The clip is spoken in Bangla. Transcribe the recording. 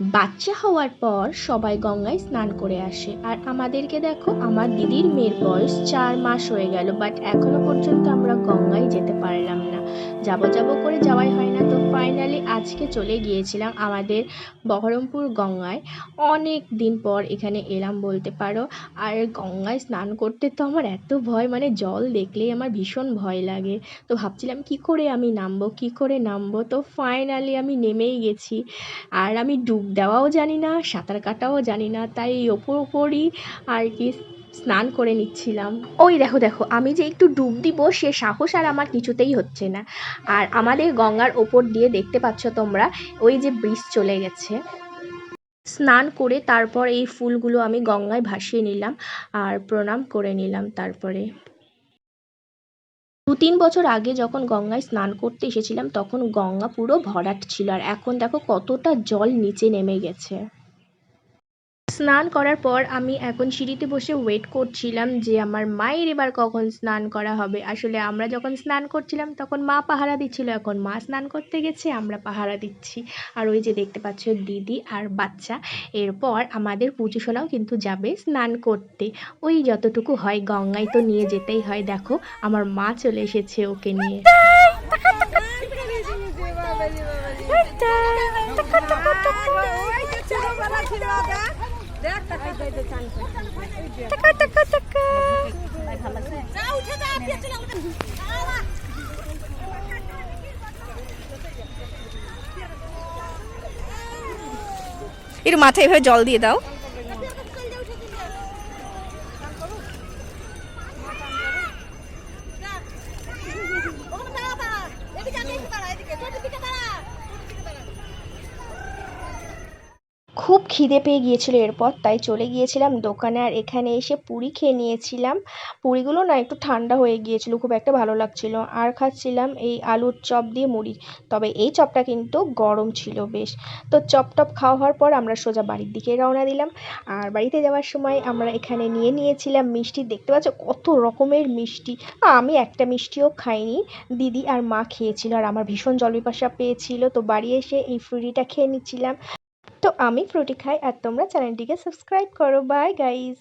বাচ্চা হওয়ার পর সবাই গঙ্গায় স্নান করে আসে। আর আমাদেরকে দেখো, আমার দিদির মেয়ের বয়স চার মাস হয়ে গেল বাট এখনও পর্যন্ত আমরা গঙ্গায় যেতে পারলাম না। যাব যাব করে যাওয়াই হয় না ফাইনালি আজকে চলে গিয়েছিলাম আমাদের বহরমপুর গঙ্গায়। অনেক দিন পর এখানে এলাম বলতে পারো। আর গঙ্গায় স্নান করতে তো আমার এত ভয় মানে জল দেখলেই আমার ভীষণ ভয় লাগে। তো ভাবছিলাম, কি করে আমি নামবো, কি করে নামবো? তো ফাইনালি আমি নেমেই গেছি। আর আমি ডুব দেওয়াও জানি না, সাঁতার কাটাও জানি না, তাই ওপর ওপরই আর কি স্নান করে নিচ্ছিলাম। ওই দেখো দেখো, আমি যে একটু ডুব দিব, সে সাহস আর আমার কিছুতেই হচ্ছে না। আর আমাদের গঙ্গার ওপর দিয়ে দেখতে পাচ্ছ তোমরা, ওই যে ব্রিজ চলে গেছে। স্নান করে তারপর এই ফুলগুলো আমি গঙ্গায় ভাসিয়ে নিলাম আর প্রণাম করে নিলাম তারপরে। দু তিন বছর আগে যখন গঙ্গায় স্নান করতে এসেছিলাম, তখন গঙ্গা পুরো ভরাট ছিল। আর এখন দেখো কতটা জল নিচে নেমে গেছে। স্নান করার পর আমি এখন সিঁড়িতে বসে ওয়েট করছিলাম যে আমার মায়ের এবার কখন স্নান করা হবে আসলে আমরা যখন স্নান করছিলাম তখন মা পাহারা দিচ্ছিল এখন মা স্নান করতে গেছে আমরা পাহারা দিচ্ছি আর ওই যে দেখতে পাচ্ছ দিদি আর বাচ্চা এরপর আমাদের পুজো সোনাও কিন্তু যাবে স্নান করতে ওই যতটুকু হয় গঙ্গায় তো নিয়ে যেতেই হয় দেখো আমার মা চলে এসেছে ওকে নিয়ে একটু মাথায় এভাবে জল দিয়ে দাও। খুব খিদে পেয়ে গিয়েছিল এরপর, তাই চলে গিয়েছিলাম দোকানে। আর এখানে এসে পুরি খেয়ে নিয়েছিলাম। পুরিগুলো না একটু ঠান্ডা হয়ে গিয়েছিল, খুব একটা ভালো লাগছিল। আর খাচ্ছিলাম এই আলুর চপ দিয়ে মুড়ি। তবে এই চপটা কিন্তু গরম ছিল বেশ। তো চপ টপ খাওয়া হওয়ার পর আমরা সোজা বাড়ির দিকে রওনা দিলাম। আর বাড়িতে যাওয়ার সময় আমরা এখানে নিয়ে নিয়েছিলাম মিষ্টি। দেখতে পাচ্ছ কত রকমের মিষ্টি। আমি একটা মিষ্টিও খাইনি। দিদি আর মা খেয়েছিল আর আমার ভীষণ জল পিপাসা পেয়েছিল। তো বাড়ি এসে এই ফ্রুটিটা খেয়ে নিচ্ছিলাম। তো আমি ফ্রুটি খাই আর তোমরা চ্যানেলটিকে সাবস্ক্রাইব করো। Bye guys